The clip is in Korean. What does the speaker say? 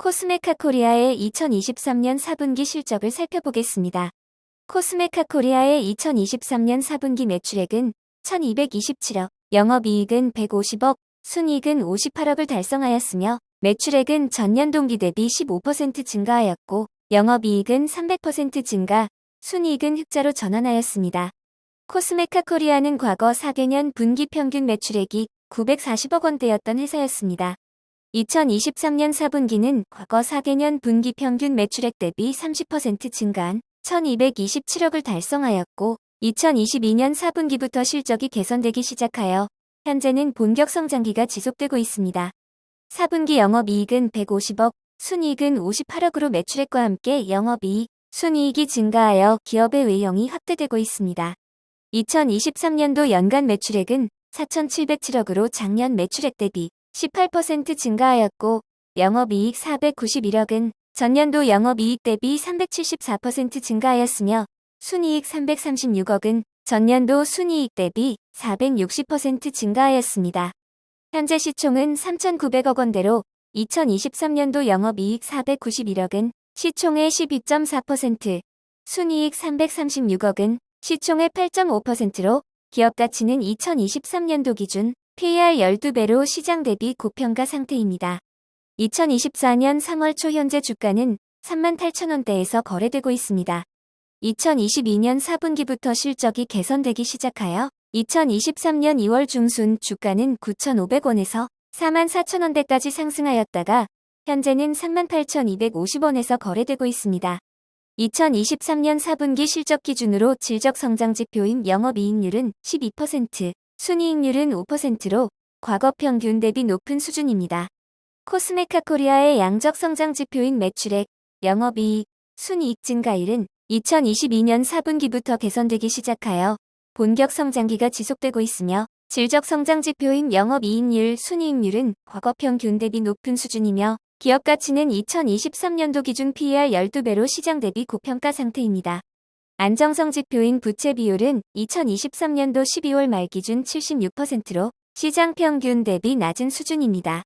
코스메카 코리아의 2023년 4분기 실적을 살펴보겠습니다. 코스메카 코리아의 2023년 4분기 매출액은 1227억, 영업이익은 150억, 순이익은 58억을 달성하였으며 매출액은 전년 동기 대비 15% 증가하였고 영업이익은 300% 증가, 순이익은 흑자로 전환하였습니다. 코스메카 코리아는 과거 4개년 분기 평균 매출액이 940억 원대였던 회사였습니다. 2023년 4분기는 과거 4개년 분기 평균 매출액 대비 30% 증가한 1227억을 달성하였고 2022년 4분기부터 실적이 개선되기 시작하여 현재는 본격 성장기가 지속되고 있습니다. 4분기 영업이익은 150억, 순이익은 58억으로 매출액과 함께 영업이익, 순이익이 증가하여 기업의 외형이 확대되고 있습니다. 2023년도 연간 매출액은 4,707억으로 작년 매출액 대비 18% 증가하였고 영업이익 491억은 전년도 영업이익 대비 374% 증가하였으며 순이익 336억은 전년도 순이익 대비 460% 증가하였습니다. 현재 시총은 3,900억 원대로 2023년도 영업이익 491억은 시총의 12.4%, 순이익 336억은 시총의 8.5%로 기업 가치는 2023년도 기준 PER 12배로 시장 대비 고평가 상태입니다. 2024년 3월 초 현재 주가는 38,000원대에서 거래되고 있습니다. 2022년 4분기부터 실적이 개선되기 시작하여 2023년 2월 중순 주가는 9,500원에서 44,000원대까지 상승하였다가 현재는 38,250원에서 거래되고 있습니다. 2023년 4분기 실적 기준으로 질적 성장 지표인 영업이익률은 12%, 순이익률은 5%로 과거 평균 대비 높은 수준입니다. 코스메카 코리아의 양적 성장 지표인 매출액, 영업이익, 순이익 증가율은 2022년 4분기부터 개선되기 시작하여 본격 성장기가 지속되고 있으며 질적 성장 지표인 영업이익률, 순이익률은 과거 평균 대비 높은 수준이며 기업 가치는 2023년도 기준 PER 12배로 시장 대비 고평가 상태입니다. 안정성 지표인 부채 비율은 2023년도 12월 말 기준 76%로 시장 평균 대비 낮은 수준입니다.